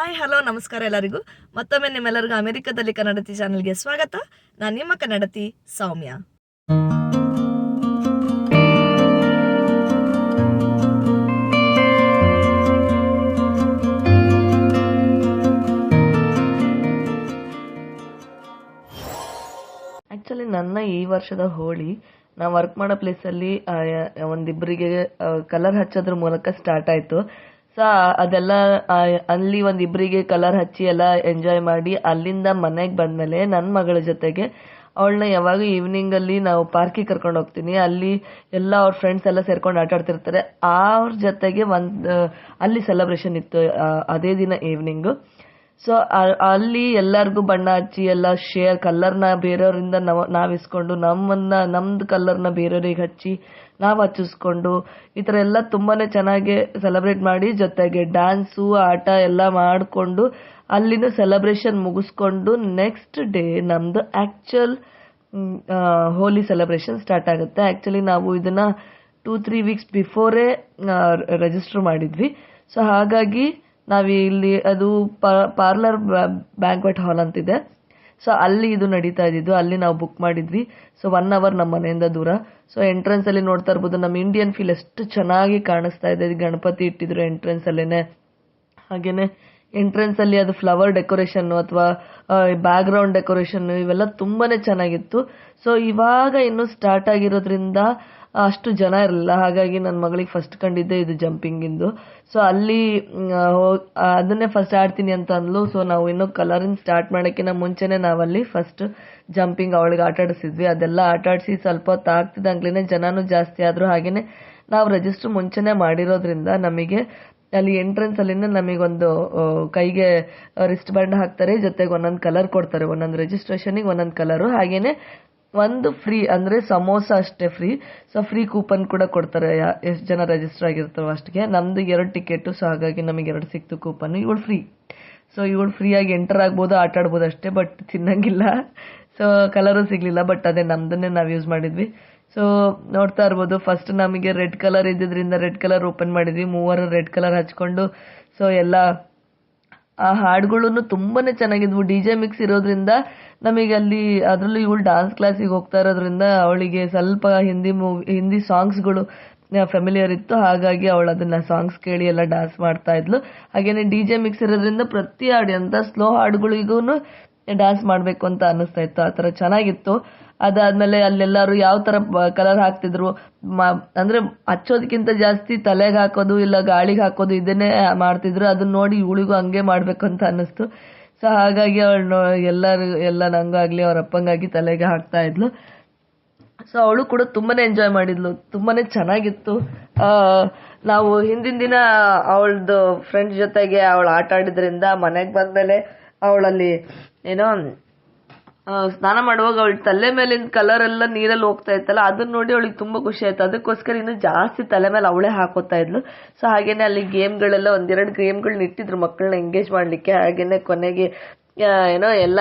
Hi hello ನಮಸ್ಕಾರ ಎಲ್ಲರಿಗೂ. ಮತ್ತೊಮ್ಮೆ ನಿಮ್ಮೆಲ್ಲರಿಗೂ ಅಮೆರಿಕದಲ್ಲಿ ಕನ್ನಡತಿ ಚಾನೆಲ್ಗೆ ಸ್ವಾಗತ. ನಾನು ನಿಮ್ಮ ಕನ್ನಡತಿ ಸೌಮ್ಯ. ಆ್ಯಕ್ಚುಲಿ ನನ್ನ ಈ ವರ್ಷದ ಹೋಳಿ ನಾ ವರ್ಕ್ ಮಾಡೋ ಪ್ಲೇಸಲ್ಲಿ ಒಂದಿಬ್ಬರಿಗೆ ಕಲರ್ ಹಚ್ಚೋದ್ರ ಮೂಲಕ ಸ್ಟಾರ್ಟ್ ಆಯಿತು. ಸೊ, ಅದೆಲ್ಲ ಅಲ್ಲಿ ಒಂದ್ ಇಬ್ಬರಿಗೆ ಕಲರ್ ಹಚ್ಚಿ ಎಲ್ಲ ಎಂಜಾಯ್ ಮಾಡಿ ಅಲ್ಲಿಂದ ಮನೆಗೆ ಬಂದಮೇಲೆ ನನ್ನ ಮಗಳ ಜೊತೆಗೆ ಅವಳನ್ನ ಯಾವಾಗ ಈವ್ನಿಂಗಲ್ಲಿ ನಾವು ಪಾರ್ಕಿಗೆ ಕರ್ಕೊಂಡು ಹೋಗ್ತೀನಿ, ಅಲ್ಲಿ ಎಲ್ಲ ಅವ್ರ ಫ್ರೆಂಡ್ಸ್ ಎಲ್ಲ ಸೇರ್ಕೊಂಡು ಆಟ ಆಡ್ತಿರ್ತಾರೆ, ಅವ್ರ ಜೊತೆಗೆ ಒಂದು ಅಲ್ಲಿ ಸೆಲೆಬ್ರೇಷನ್ ಇತ್ತು ಅದೇ ದಿನ ಈವ್ನಿಂಗು ಸೊ ಅಲ್ಲಿ ಎಲ್ಲರಿಗೂ ಬಣ್ಣ ಹಚ್ಚಿ, ಎಲ್ಲ ಶೇರ್ ಕಲರ್ನ ಬೇರೆಯವರಿಂದ ನಾವು ಇಸ್ಕೊಂಡು ನಮ್ಮನ್ನ, ನಮ್ದು ಕಲರ್ನ ಬೇರೆಯವರಿಗೆ ಹಚ್ಚಿ ನಾವು ಹಚ್ಚಿಸ್ಕೊಂಡು ಈ ಥರ ಎಲ್ಲ ತುಂಬಾನೇ ಚೆನ್ನಾಗಿ ಸೆಲೆಬ್ರೇಟ್ ಮಾಡಿ, ಜೊತೆಗೆ ಡ್ಯಾನ್ಸು ಆಟ ಎಲ್ಲ ಮಾಡಿಕೊಂಡು ಅಲ್ಲಿನ ಸೆಲೆಬ್ರೇಷನ್ ಮುಗಿಸ್ಕೊಂಡು ನೆಕ್ಸ್ಟ್ ಡೇ ನಮ್ದು ಆ್ಯಕ್ಚುಲ್ ಹೋಲಿ ಸೆಲೆಬ್ರೇಷನ್ ಸ್ಟಾರ್ಟ್ ಆಗುತ್ತೆ. ಆ್ಯಕ್ಚುಲಿ ನಾವು ಇದನ್ನ ಟೂ ತ್ರೀ ವೀಕ್ಸ್ ಬಿಫೋರೇ ರಿಜಿಸ್ಟರ್ ಮಾಡಿದ್ವಿ. ಸೊ ಹಾಗಾಗಿ ನಾವು ಇಲ್ಲಿ ಅದು ಪಾರ್ಲರ್ ಬ್ಯಾಂಕ್ವೆಟ್ ಹಾಲ್ ಅಂತಿದೆ. ಸೊ ಅಲ್ಲಿ ಇದು ನಡೀತಾ ಇದ್ದಿದ್ದು, ಅಲ್ಲಿ ನಾವು ಬುಕ್ ಮಾಡಿದ್ವಿ. ಸೊ ಒನ್ ಅವರ್ ನಮ್ಮ ಮನೆಯಿಂದ ದೂರ. ಸೊ ಎಂಟ್ರೆನ್ಸ್ ಅಲ್ಲಿ ನೋಡ್ತಾ ಇರ್ಬೋದು, ನಮ್ಮ ಇಂಡಿಯನ್ ಫೀಲ್ ಎಷ್ಟು ಚೆನ್ನಾಗಿ ಕಾಣಿಸ್ತಾ ಇದೆ. ಗಣಪತಿ ಇಟ್ಟಿದ್ರು ಎಂಟ್ರೆನ್ಸ್ ಅಲ್ಲೇನೆ. ಹಾಗೇನೆ ಎಂಟ್ರೆನ್ಸ್ ಅಲ್ಲಿ ಅದು ಫ್ಲವರ್ ಡೆಕೋರೇಷನ್ ಅಥವಾ ಬ್ಯಾಕ್ ಗ್ರೌಂಡ್ ಡೆಕೋರೇಷನ್ ಇವೆಲ್ಲ ತುಂಬಾನೇ ಚೆನ್ನಾಗಿತ್ತು. ಸೊ ಇವಾಗ ಇನ್ನು ಸ್ಟಾರ್ಟ್ ಆಗಿರೋದ್ರಿಂದ ಅಷ್ಟು ಜನ ಇರಲಿಲ್ಲ. ಹಾಗಾಗಿ ನನ್ನ ಮಗಳಿಗೆ ಫಸ್ಟ್ ಕಂಡಿದ್ದೆ ಇದು ಜಂಪಿಂಗ್ ಇಂದು. ಸೊ ಅಲ್ಲಿ ಅದನ್ನೇ ಫಸ್ಟ್ ಆಡ್ತೀನಿ ಅಂತ ಅಂದ್ಲು. ಸೊ ನಾವು ಇನ್ನು ಕಲರಿಂಗ್ ಸ್ಟಾರ್ಟ್ ಮಾಡೋಕ್ಕಿಂತ ಮುಂಚೆನೆ ನಾವಲ್ಲಿ ಫಸ್ಟ್ ಜಂಪಿಂಗ್ ಅವಳಿಗೆ ಆಟ ಆಡಿಸಿದ್ವಿ. ಅದೆಲ್ಲ ಆಟಾಡಿಸಿ ಸ್ವಲ್ಪ ಹೊತ್ತು ಆಗ್ತಿದ್ದಂಗ್ಲೇನೆ ಜನನೂ ಜಾಸ್ತಿ ಆದ್ರು ಹಾಗೆಯೇ ನಾವು ರಿಜಿಸ್ಟರ್ ಮುಂಚೆನೆ ಮಾಡಿರೋದ್ರಿಂದ ನಮಗೆ ಅಲ್ಲಿ ಎಂಟ್ರೆನ್ಸ್ ಅಲ್ಲಿಂದ ನಮಗೊಂದು ಕೈಗೆ ರಿಸ್ಟ್ ಬ್ಯಾಂಡ್ ಹಾಕ್ತಾರೆ. ಜೊತೆಗೆ ಒಂದೊಂದು ಕಲರ್ ಕೊಡ್ತಾರೆ. ಒಂದೊಂದು ರಿಜಿಸ್ಟ್ರೇಷನಿಗೆ ಒಂದೊಂದು ಕಲರು ಹಾಗೇನೆ ಒಂದು ಫ್ರೀ ಅಂದ್ರೆ ಸಮೋಸ ಅಷ್ಟೇ ಫ್ರೀ ಸೊ ಫ್ರೀ ಕೂಪನ್ ಕೂಡ ಕೊಡ್ತಾರೆ. ಎಷ್ಟು ಜನ ರಿಜಿಸ್ಟರ್ ಆಗಿರ್ತಾರೋ ಅಷ್ಟಿಗೆ. ನಮ್ದು ಎರಡು ಟಿಕೆಟು ಸೊ ಹಾಗಾಗಿ ನಮಗೆ ಎರಡು ಸಿಕ್ತು ಕೂಪನ್ ಇವಳು ಫ್ರೀ ಸೊ ಇವಳು ಫ್ರೀಯಾಗಿ ಎಂಟರ್ ಆಗ್ಬೋದು, ಆಟ ಆಡ್ಬೋದು ಅಷ್ಟೇ ಬಟ್ ತಿನ್ನಂಗಿಲ್ಲ. ಸೊ ಕಲರು ಸಿಗ್ಲಿಲ್ಲ ಬಟ್ ಅದೇ ನಮ್ದನ್ನೇ ನಾವು ಯೂಸ್ ಮಾಡಿದ್ವಿ. ಸೊ ನೋಡ್ತಾ ಇರ್ಬೋದು. ಫಸ್ಟ್ ನಮಗೆ ರೆಡ್ ಕಲರ್ ಇದ್ದಿದ್ರಿಂದ ರೆಡ್ ಕಲರ್ ಓಪನ್ ಮಾಡಿದ್ವಿ. ಮೂವರು ರೆಡ್ ಕಲರ್ ಹಚ್ಕೊಂಡು ಸೊ ಎಲ್ಲ ಆ ಹಾಡುಗಳನ್ನು ತುಂಬಾನೇ ಚೆನ್ನಾಗಿದ್ವು. ಡಿ ಜೆ ಮಿಕ್ಸ್ ಇರೋದ್ರಿಂದ ನಮಗೆ ಅಲ್ಲಿ, ಅದರಲ್ಲೂ ಇವಳು ಡಾನ್ಸ್ ಕ್ಲಾಸಿಗೆ ಹೋಗ್ತಾ ಇರೋದ್ರಿಂದ ಅವಳಿಗೆ ಸ್ವಲ್ಪ ಹಿಂದಿ ಮೂವಿ ಹಿಂದಿ ಸಾಂಗ್ಸ್ಗಳು ಫೆಮಿಲಿಯರ್ ಇತ್ತು. ಹಾಗಾಗಿ ಅವಳು ಅದನ್ನ ಸಾಂಗ್ಸ್ ಕೇಳಿ ಎಲ್ಲ ಡಾನ್ಸ್ ಮಾಡ್ತಾ ಇದ್ಲು. ಹಾಗೇನೆ ಡಿ ಜೆ ಮಿಕ್ಸ್ ಇರೋದ್ರಿಂದ ಪ್ರತಿ ಹಾಡು ಎಂತ ಸ್ಲೋ ಹಾಡುಗಳಿಗೂ ಡ್ಯಾನ್ಸ್ ಮಾಡಬೇಕು ಅಂತ ಅನ್ನಿಸ್ತಾ ಇತ್ತು, ಆ ಥರ ಚೆನ್ನಾಗಿತ್ತು. ಅದಾದ್ಮೇಲೆ ಅಲ್ಲೆಲ್ಲರೂ ಯಾವ ಥರ ಕಲರ್ ಹಾಕ್ತಿದ್ರು? ಮ- ಅಂದ್ರೆ ಹಚ್ಚೋದಕ್ಕಿಂತ ಜಾಸ್ತಿ ತಲೆಗೆ ಹಾಕೋದು ಇಲ್ಲ ಗಾಳಿಗೆ ಹಾಕೋದು ಇದನ್ನೇ ಮಾಡ್ತಿದ್ರು. ಅದನ್ನ ನೋಡಿ ಇವಳಿಗೂ ಹಂಗೆ ಮಾಡ್ಬೇಕು ಅಂತ ಅನ್ನಿಸ್ತು. ಸೊ ಹಾಗಾಗಿ ಅವಳು ಎಲ್ಲರೂ, ಎಲ್ಲ ನಂಗಾಗ್ಲಿ ಅವ್ರ ಅಪ್ಪಂಗಾಗಿ ತಲೆಗೆ ಹಾಕ್ತಾ ಇದ್ಲು. ಸೊ ಅವಳು ಕೂಡ ತುಂಬಾನೇ ಎಂಜಾಯ್ ಮಾಡಿದ್ಲು. ತುಂಬಾನೇ ಚೆನ್ನಾಗಿತ್ತು. ನಾವು ಹಿಂದಿನ ದಿನ ಅವಳದು ಫ್ರೆಂಡ್ಸ್ ಜೊತೆಗೆ ಅವಳು ಆಟ ಆಡಿದ್ರಿಂದ ಮನೆಗೆ ಬಂದ್ಮೇಲೆ ಅವಳಲ್ಲಿ ಏನೋ ಸ್ನಾನ ಮಾಡುವಾಗ ಅವಳ ತಲೆ ಮೇಲಿನ ಕಲರ್ ಎಲ್ಲ ನೀರಲ್ಲಿ ಹೋಗ್ತಾ ಇತ್ತಲ್ಲ, ಅದನ್ನ ನೋಡಿ ಅವಳಿಗೆ ತುಂಬಾ ಖುಷಿ ಆಯ್ತು. ಅದಕ್ಕೋಸ್ಕರ ಇನ್ನು ಜಾಸ್ತಿ ತಲೆ ಮೇಲೆ ಅವಳೇ ಹಾಕೋತಾ ಇದ್ಲು. ಸೊ ಹಾಗೇನೆ ಅಲ್ಲಿ ಗೇಮ್ಗಳೆಲ್ಲ ಒಂದೆರಡು ಗೇಮ್ಗಳನ್ನ ಇಟ್ಟಿದ್ರು ಮಕ್ಕಳನ್ನ ಎಂಗೇಜ್ ಮಾಡ್ಲಿಕ್ಕೆ. ಹಾಗೇನೆ ಕೊನೆಗೆ ಏನೋ ಎಲ್ಲ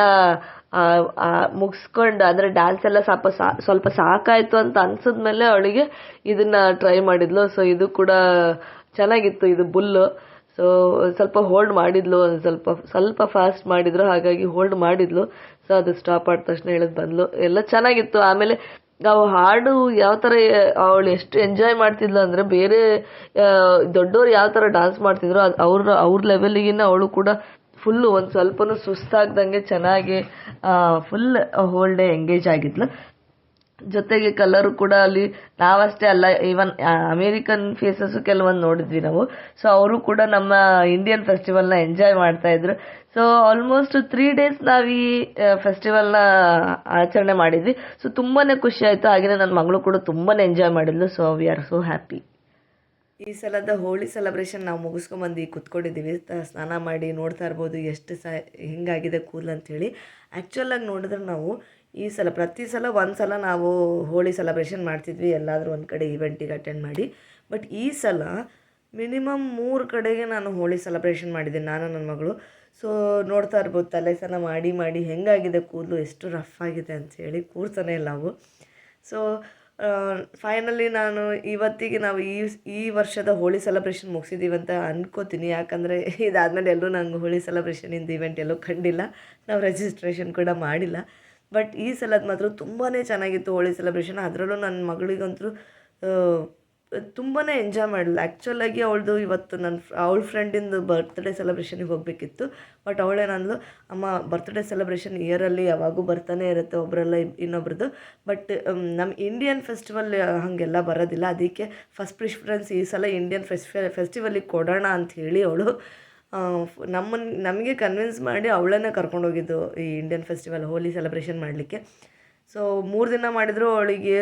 ಮುಗಿಸ್ಕೊಂಡು ಅಂದ್ರೆ ಡ್ಯಾನ್ಸ್ ಎಲ್ಲ ಸ್ವಲ್ಪ ಸ್ವಲ್ಪ ಸಾಕಾಯ್ತು ಅಂತ ಅನ್ಸಿದ್ಮೇಲೆ ಅವಳಿಗೆ ಇದನ್ನ ಟ್ರೈ ಮಾಡಿದ್ಲು. ಸೊ ಇದು ಕೂಡ ಚೆನ್ನಾಗಿತ್ತು, ಇದು ಬುಲ್ಲು ಸೊ ಸ್ವಲ್ಪ ಹೋಲ್ಡ್ ಮಾಡಿದ್ಲು ಒಂದು ಸ್ವಲ್ಪ ಸ್ವಲ್ಪ ಫಾಸ್ಟ್ ಮಾಡಿದ್ರು, ಹಾಗಾಗಿ ಹೋಲ್ಡ್ ಮಾಡಿದ್ಲು. ಸೊ ಅದು ಸ್ಟಾಪ್ ಆದ ತಕ್ಷಣ ಹೇಳಿದ್ ಬಂದ್ಲು. ಎಲ್ಲ ಚೆನ್ನಾಗಿತ್ತು. ಆಮೇಲೆ ನಾವು ಹಾಡು ಯಾವ ತರ, ಅವಳು ಎಷ್ಟು ಎಂಜಾಯ್ ಮಾಡ್ತಿದ್ಲು ಅಂದ್ರೆ ಬೇರೆ ದೊಡ್ಡವ್ರು ಯಾವ ತರ ಡಾನ್ಸ್ ಮಾಡ್ತಿದ್ರು, ಅದು ಅವ್ರ ಅವ್ರ ಲೆವೆಲ್ಗಿನ ಅವಳು ಕೂಡ ಫುಲ್ ಒಂದ್ ಸ್ವಲ್ಪನೂ ಸುಸ್ತಾಗ್ದಂಗೆ ಚೆನ್ನಾಗಿ ಫುಲ್ ಹೋಲ್ ಡೇ ಎಂಗೇಜ್ ಆಗಿದ್ಲು. ಜೊತೆಗೆ ಕಲರ್ ಕೂಡ ಅಲ್ಲಿ ನಾವಷ್ಟೇ ಅಲ್ಲ ಈವನ್ ಅಮೇರಿಕನ್ ಫೇಸಸ್ ಕೆಲವೊಂದು ನೋಡಿದ್ವಿ ನಾವು. ಸೊ ಅವರು ಕೂಡ ನಮ್ಮ ಇಂಡಿಯನ್ ಫೆಸ್ಟಿವಲ್ನ ಎಂಜಾಯ್ ಮಾಡ್ತಾ ಇದ್ರು. ಸೊ ಆಲ್ಮೋಸ್ಟ್ ತ್ರೀ ಡೇಸ್ ನಾವು ಈ ಫೆಸ್ಟಿವಲ್ನ ಆಚರಣೆ ಮಾಡಿದ್ವಿ. ಸೊ ತುಂಬಾನೇ ಖುಷಿ ಆಯ್ತು. ಹಾಗೆಯೇ ನನ್ನ ಮಗಳು ಕೂಡ ತುಂಬಾನೇ ಎಂಜಾಯ್ ಮಾಡಿದ್ಲು. So we are so happy ಈ ಸಲದ ಹೋಳಿ ಸೆಲೆಬ್ರೇಷನ್ ನಾವು ಮುಗಿಸ್ಕೊಂಬಂದು ಕುತ್ಕೊಂಡಿದ್ದೀವಿ. ಸ್ನಾನ ಮಾಡಿ ನೋಡ್ತಾ ಇರ್ಬೋದು. ಎಷ್ಟು ಸ, ಹಿಂಗಾಗಿದೆ ಕೂದಲು ಅಂತೇಳಿ. ಆ್ಯಕ್ಚುಲಾಗಿ ನೋಡಿದ್ರೆ ನಾವು ಈ ಸಲ ಪ್ರತಿ ಸಲ ಒಂದು ಸಲ ನಾವು ಹೋಳಿ ಸೆಲೆಬ್ರೇಷನ್ ಮಾಡ್ತಿದ್ವಿ, ಎಲ್ಲಾದರೂ ಒಂದು ಕಡೆ ಇವೆಂಟಿಗೆ ಅಟೆಂಡ್ ಮಾಡಿ. ಬಟ್ ಈ ಸಲ ಮಿನಿಮಮ್ ಮೂರು ಕಡೆಗೆ ನಾನು ಹೋಳಿ ಸೆಲೆಬ್ರೇಷನ್ ಮಾಡಿದ್ದೀನಿ, ನಾನು ನನ್ನ ಮಗಳು. ಸೊ ನೋಡ್ತಾ ಇರ್ಬೋದು, ತಲೆ ಸಲ ಮಾಡಿ ಮಾಡಿ ಹೆಂಗಾಗಿದೆ ಕೂದಲು, ಎಷ್ಟು ರಫ್ ಆಗಿದೆ ಅಂತೇಳಿ ಕೂರ್ತಾನೆ ಇಲ್ಲ ಅವು. ಸೊ ಫೈನಲಿ ನಾನು ಇವತ್ತಿಗೆ ನಾವು ಈ ಈ ವರ್ಷದ ಹೋಳಿ ಸೆಲೆಬ್ರೇಷನ್ ಮುಗಿಸಿದ್ದೀವಿ ಅಂತ ಅನ್ಕೋತೀನಿ. ಯಾಕಂದರೆ ಇದಾದಮೇಲೆ ಎಲ್ಲರೂ ನಂಗೆ ಹೋಳಿ ಸೆಲೆಬ್ರೇಷನಿಂದ ಇವೆಂಟ್ ಎಲ್ಲೂ ಕಂಡಿಲ್ಲ. ನಾವು ರಿಜಿಸ್ಟ್ರೇಷನ್ ಕೂಡ ಮಾಡಿಲ್ಲ. ಬಟ್ ಈ ಸಲದ ಮಾತ್ರ ತುಂಬಾ ಚೆನ್ನಾಗಿತ್ತು ಹೋಳಿ ಸೆಲೆಬ್ರೇಷನ್ ಅದರಲ್ಲೂ ನನ್ನ ಮಗಳಿಗಂತೂ ತುಂಬಾ ಎಂಜಾಯ್ ಮಾಡಿಲ್ಲ ಆ್ಯಕ್ಚುಲಾಗಿ ಅವಳದು ಇವತ್ತು ನನ್ನ ಅವಳ ಫ್ರೆಂಡಿಂದು ಬರ್ತ್ಡೇ ಸೆಲೆಬ್ರೇಷನಿಗೆ ಹೋಗಬೇಕಿತ್ತು. ಬಟ್ ಅವಳೇನಂದ್ಲು ಅಮ್ಮ ಬರ್ತ್ಡೇ ಸೆಲೆಬ್ರೇಷನ್ ಇಯರಲ್ಲಿ ಯಾವಾಗೂ ಬರ್ತಾನೆ ಇರುತ್ತೆ ಒಬ್ಬರಲ್ಲ ಇನ್ನೊಬ್ರದ್ದು ಬಟ್ ನಮ್ಮ ಇಂಡಿಯನ್ ಫೆಸ್ಟಿವಲ್ ಹಾಗೆಲ್ಲ ಬರೋದಿಲ್ಲ. ಅದಕ್ಕೆ ಫಸ್ಟ್ ಪ್ರಿಫರೆನ್ಸ್ ಈ ಸಲ ಇಂಡಿಯನ್ ಫೆಸ್ಟಿವಲ್ ಫೆಸ್ಟಿವಲಿಗೆ ಕೊಡೋಣ ಅಂತ ಹೇಳಿ ಅವಳು ನಮ್ಮನ್ನು ನಮಗೆ ಕನ್ವಿನ್ಸ್ ಮಾಡಿ ಅವಳನ್ನೇ ಕರ್ಕೊಂಡೋಗಿದ್ದು ಈ ಇಂಡಿಯನ್ ಫೆಸ್ಟಿವಲ್ ಹೋಲಿ ಸೆಲೆಬ್ರೇಷನ್ ಮಾಡಲಿಕ್ಕೆ. ಸೊ ಮೂರು ದಿನ ಮಾಡಿದರೂ ಅವಳಿಗೆ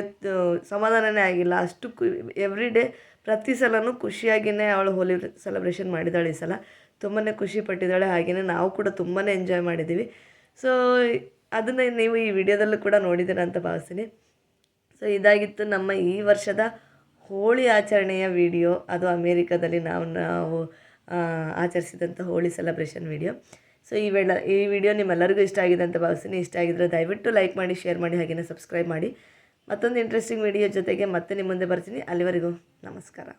ಸಮಾಧಾನನೇ ಆಗಿಲ್ಲ. ಅಷ್ಟು ಕು ಎವ್ರಿ ಡೇ ಪ್ರತಿ ಸಲನೂ ಖುಷಿಯಾಗಿಯೇ ಅವಳು ಹೋಲಿ ಸೆಲೆಬ್ರೇಷನ್ ಮಾಡಿದ್ದಾಳೆ ಈ ಸಲ. ತುಂಬಾ ಖುಷಿ ಪಟ್ಟಿದ್ದಾಳೆ. ಹಾಗೆಯೇ ನಾವು ಕೂಡ ತುಂಬಾ ಎಂಜಾಯ್ ಮಾಡಿದ್ದೀವಿ. ಸೊ ಅದನ್ನು ನೀವು ಈ ವಿಡಿಯೋದಲ್ಲೂ ಕೂಡ ನೋಡಿದ್ದೀರ ಅಂತ ಭಾವಿಸ್ತೀನಿ. ಸೊ ಇದಾಗಿತ್ತು ನಮ್ಮ ಈ ವರ್ಷದ ಹೋಳಿ ಆಚರಣೆಯ ವಿಡಿಯೋ. ಅದು ಅಮೇರಿಕಾದಲ್ಲಿ ನಾವು ನಾವು ಆಚರಿಸಿದಂಥ ಹೋಳಿ ಸೆಲೆಬ್ರೇಷನ್ ವಿಡಿಯೋ ಸೊ ಈ ವೇಳ, ಈ ವಿಡಿಯೋ ನಿಮ್ಮೆಲ್ಲರಿಗೂ ಇಷ್ಟ ಆಗಿದೆ ಅಂತ ಭಾವಿಸ್ತೀನಿ. ಇಷ್ಟ ಆಗಿದ್ರೆ ದಯವಿಟ್ಟು ಲೈಕ್ ಮಾಡಿ ಶೇರ್ ಮಾಡಿ ಹಾಗೆಯೇ ಸಬ್ಸ್ಕ್ರೈಬ್ ಮಾಡಿ. ಮತ್ತೊಂದು ಇಂಟ್ರೆಸ್ಟಿಂಗ್ ವಿಡಿಯೋ ಜೊತೆಗೆ ಮತ್ತೆ ನಿಮ್ಮ ಮುಂದೆ ಬರ್ತೀನಿ. ಅಲ್ಲಿವರೆಗೂ ನಮಸ್ಕಾರ.